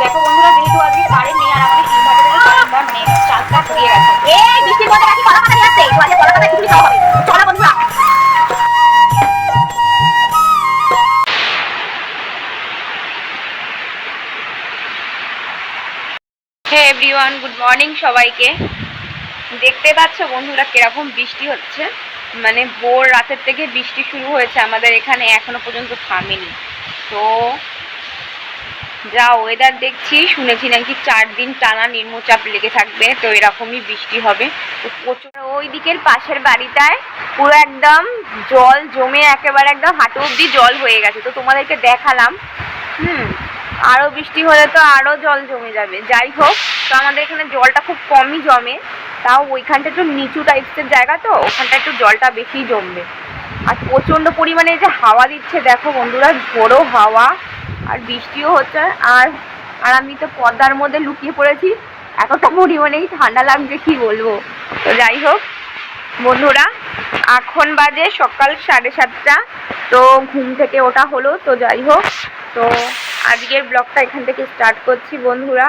দেখো বন্ধুরা good morning সবাইকে। দেখতে পাচ্ছ বন্ধুরা কীরকম বৃষ্টি হচ্ছে। মানে ভোর রাতের থেকে বৃষ্টি শুরু হয়েছে, আমাদের এখানে এখনও পর্যন্ত থামেনি। তো যা ওয়েদার দেখছি, শুনেছি নাকি চার দিন টানা নিম্নচাপ লেগে থাকবে, তো এরকমই বৃষ্টি হবে। প্রচুর ওই দিকের পাশের বাড়িটায় পুরো একদম জল জমে একেবারে একদম হাঁটু অব্দি জল হয়ে গেছে। তো তোমাদেরকে দেখালাম। হুম আরও বৃষ্টি হলে তো আরও জল জমে যাবে। যাই হোক তো আমাদের এখানে জলটা খুব কমই জমে। তাও ওইখানটা একটু নিচু টাইপসের জায়গা তো, ওখানটা একটু জলটা বেশি জমবে। আর প্রচণ্ড পরিমাণে যে হাওয়া দিচ্ছে, দেখো বন্ধুরা, ঝোড়ো হাওয়া, আর বৃষ্টিও হচ্ছে। আর আর আমি তো পর্দার মধ্যে লুকিয়ে পড়েছি, এতটা পরিমাণেই ঠান্ডা লাগছে, কি বলব? তো যাই হোক, বন্ধুরা, এখন বাজে সকাল সাড়ে সাতটা, তো ঘুম থেকে ওটা হলো, তো যাই হোক, তো আজকের ব্লগটা এখান থেকে স্টার্ট করছি, বন্ধুরা।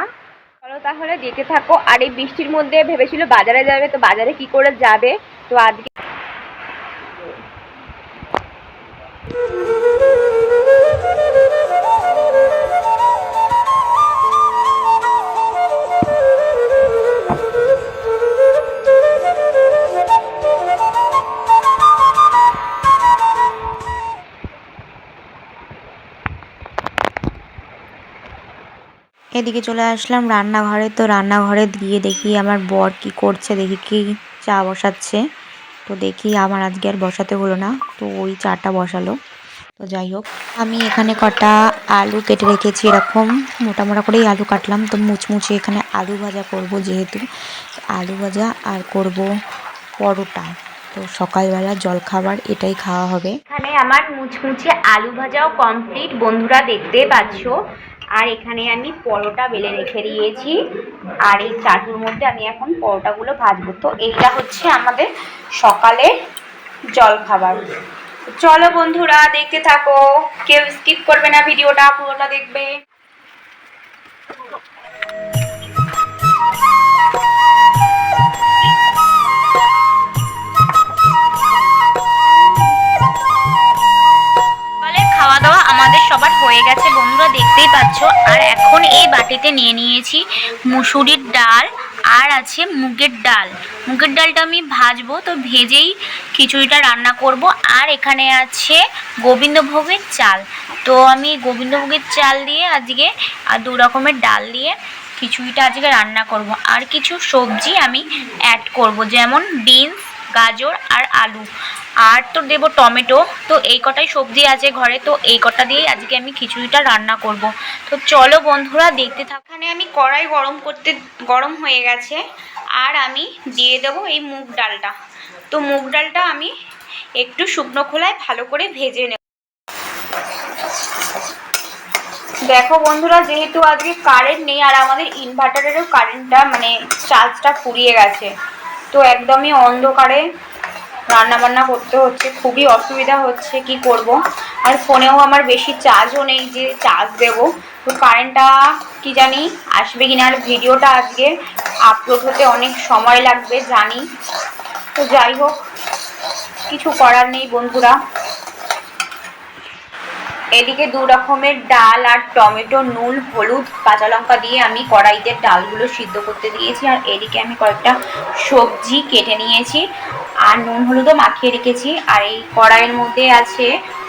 তাহলে দেখে থাকো। আর এই বৃষ্টির মধ্যে ভেবেছিল বাজারে যাবে, তো বাজারে কি করে যাবে? তো আজকে এদিকে চলে আসলাম রান্নাঘরে। তো রান্নাঘরে দিয়ে দেখি আমার বর কি করছে, দেখি কি চা বসাচ্ছে। তো দেখি আমার আজকে আর বসাতে হলো না, তো ওই চাটা বসালো। তো যাই হোক, আমি এখানে কটা আলু কেটে রেখেছি এরকম। মোটা মোটা করেই আলু কাটলাম, তো মুচমুচে এখানে আলু ভাজা করব যেহেতু। আলু ভাজা আর করব পরোটা। তো সকালবেলা জলখাবার, এটাই খাওয়া হবে। এখানে আমার মুচমুচে আলু ভাজাও কমপ্লিট বন্ধুরা দেখতে পাচ্ছো আর এখানে আমি পরোটা বেলে রেখে দিয়েছি। আর এই চাটুর মধ্যে আমি এখন পরোটাগুলো ভাজবো। তো এইটা হচ্ছে আমাদের সকালে জল খাবার চলো বন্ধুরা, দেখতে থাকো। কেউ স্কিপ করবে না ভিডিওটা, পুরোটা দেখবে। সবার হয়ে গেছে বন্ধুরা, দেখতেই পাচ্ছ। আর এখন এই বাটিতে নিয়ে নিয়েছি মুসুরির ডাল আর আছে মুগের ডাল। মুগের ডালটা আমি ভাজবো, তো ভেজেই খিচুড়িটা রান্না করব। আর এখানে আছে গোবিন্দভোগের চাল। তো আমি গোবিন্দভোগের চাল দিয়ে আজকে আর দু রকমের ডাল দিয়ে খিচুড়িটা আজকে রান্না করব। আর কিছু সবজি আমি অ্যাড করব, যেমন বিনস গাজর আর আলু। আর তো দেবো টমেটো। তো এই কটাই সবজি আছে ঘরে, তো এই কটা দিয়েই আজকে আমি খিচুড়িটা রান্না করব। তো চলো বন্ধুরা, দেখতে থাক। এখানে আমি কড়াই গরম করতে, গরম হয়ে গেছে, আর আমি দিয়ে দেবো এই মুগ ডালটা। তো মুগ ডালটা আমি একটু শুকনো খোলায় ভালো করে ভেজে নেব। দেখো বন্ধুরা, যেহেতু আজকে কারেন্ট নেই, আর আমাদের ইনভার্টারেরও কারেন্টটা মানে চার্জটা ফুরিয়ে গেছে, তো একদমই অন্ধকারে রান্না বান্না করতে হচ্ছে, খুবই অসুবিধা হচ্ছে, কি করব? আর ফোনেও আমার বেশি চার্জও নেই যে চার্জ দেব। তো কারেন্টটা কি জানি, আসবে কিনা? আর ভিডিওটা আজকে আপলোড হতে অনেক সময় লাগবে, জানি। তো যাই হোক, কিছু করার নেই বন্ধুরা। এদিকে দু রকমের ডাল আর টমেটো, নুন, হলুদ, কাঁচা লঙ্কা দিয়ে আমি কড়াইতে ডালগুলো সিদ্ধ করতে দিয়েছি। আর এদিকে আমি কয়েকটা সবজি কেটে নিয়েছি। আর নুন হলুদও মাখিয়ে রেখেছি। আর এই কড়াইয়ের মধ্যে আছে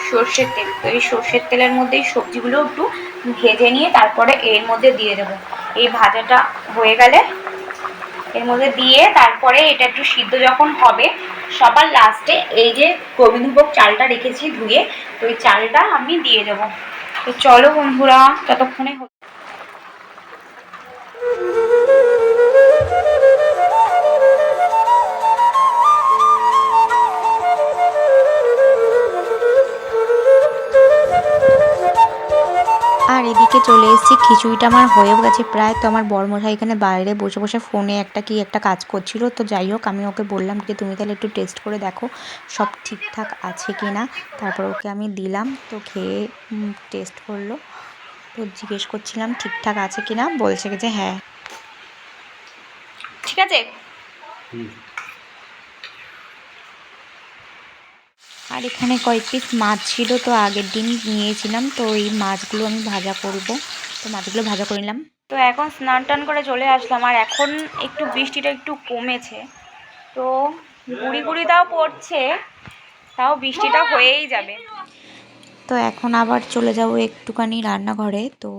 সর্ষের তেল। তো এই সর্ষের তেলের মধ্যে সবজিগুলো একটু ভেজে নিয়ে তারপরে এর মধ্যে দিয়ে দেবো। এই ভাজাটা হয়ে গেলে এর মধ্যে দিয়ে তারপরে এটা একটু সিদ্ধ যখন হবে, সবার লাস্টে এই যে গোবিন্দভোগ চালটা রেখেছি ধুয়ে, তো এই চালটা আমি দিয়ে দেবো। তো চলো বন্ধুরা, ততক্ষণে আর এদিকে চলে এসেছি। খিচুড়িটা আমার হয়েও গেছে প্রায়। তো আমার বরমশাই এখানে বাইরে বসে বসে ফোনে একটা কি একটা কাজ করছিল। তো যাই হোক আমি ওকে বললাম যে তুমি তাহলে একটু টেস্ট করে দেখো সব ঠিকঠাক আছে কি না তারপর ওকে আমি দিলাম। তো খেয়ে টেস্ট করল। তো জিজ্ঞেস করছিলাম ঠিকঠাক আছে কি না বলছে যে হ্যাঁ। ঠিক আছে? আর এখানে কয়েক পিস মাছ ছিল, তো আগের দিন নিয়েছিলাম, তো এই মাছগুলো আমি ভাজা করব। তো মাছগুলো ভাজা করে নিলাম। তো এখন স্নান টান করে চলে আসলাম, আর এখন একটু বৃষ্টিটা একটু কমেছে। তো গুড়ি গুড়ি তাও পড়ছে, তাও বৃষ্টিটা হয়েই যাবে। তো এখন আবার চলে যাব একটুখানি রান্নাঘরে। তো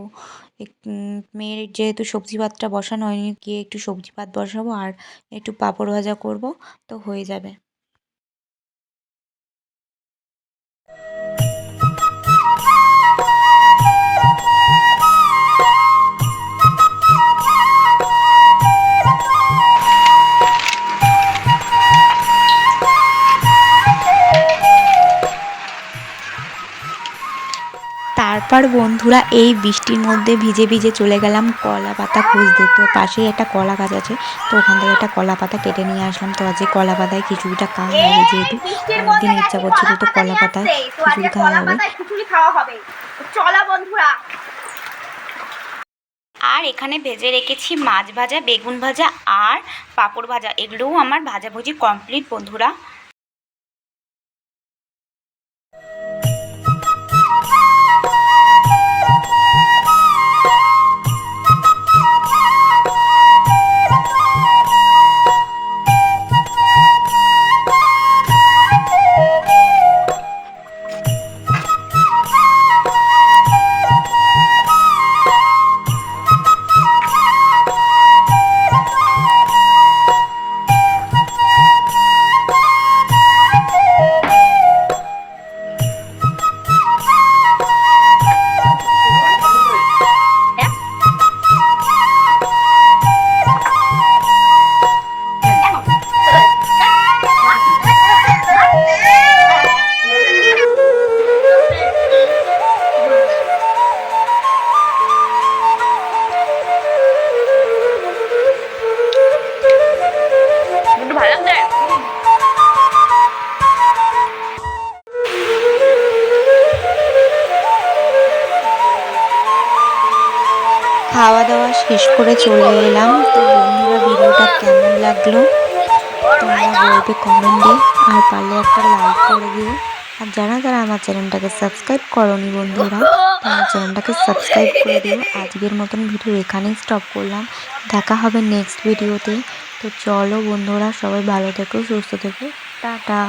মেয়ের যেহেতু সবজি ভাতটা বসানো হয়নি, গিয়ে একটু সবজি ভাত বসাবো আর একটু পাঁপড় ভাজা করব, তো হয়ে যাবে। তারপর বন্ধুরা এই বৃষ্টির মধ্যে ভিজে ভিজে চলে গেলাম কলা পাতা খুঁজতে। তো পাশেই একটা কলা গাছ আছে তো ওখান থেকে একটা কলা পাতা কেটে নিয়ে আসলাম। তো আজকে কলা পাতায় খিচুড়িটা খাওয়া হবে যেহেতু? অনেকদিন ইচ্ছা করছিল তো কলা পাতায় খিচুড়ি খাওয়া হবে। চলা বন্ধুরা। আর এখানে ভেজে রেখেছি মাছ ভাজা বেগুন ভাজা আর পাঁপড় ভাজা। এগুলোও আমার ভাজাভুজি কমপ্লিট বন্ধুরা। খাওয়া দাওয়া শেষ করে চলে এলাম। তো বন্ধুরা, ভিডিওটা কেমন লাগল? তোমরা বলবে কমেন্টে। আর পারলে একটা লাইক করে দিও। আর যারা যারা আমার চ্যানেলটাকে সাবস্ক্রাইব করনি বন্ধুরা আমার চ্যানেলটাকে সাবস্ক্রাইব করে দিও। আজকের মতন ভিডিও এখানেই স্টপ করলাম। দেখা হবে নেক্সট ভিডিওতে তো চলো বন্ধুরা, সবাই ভালো থেকো, সুস্থ থেকো। টাটা।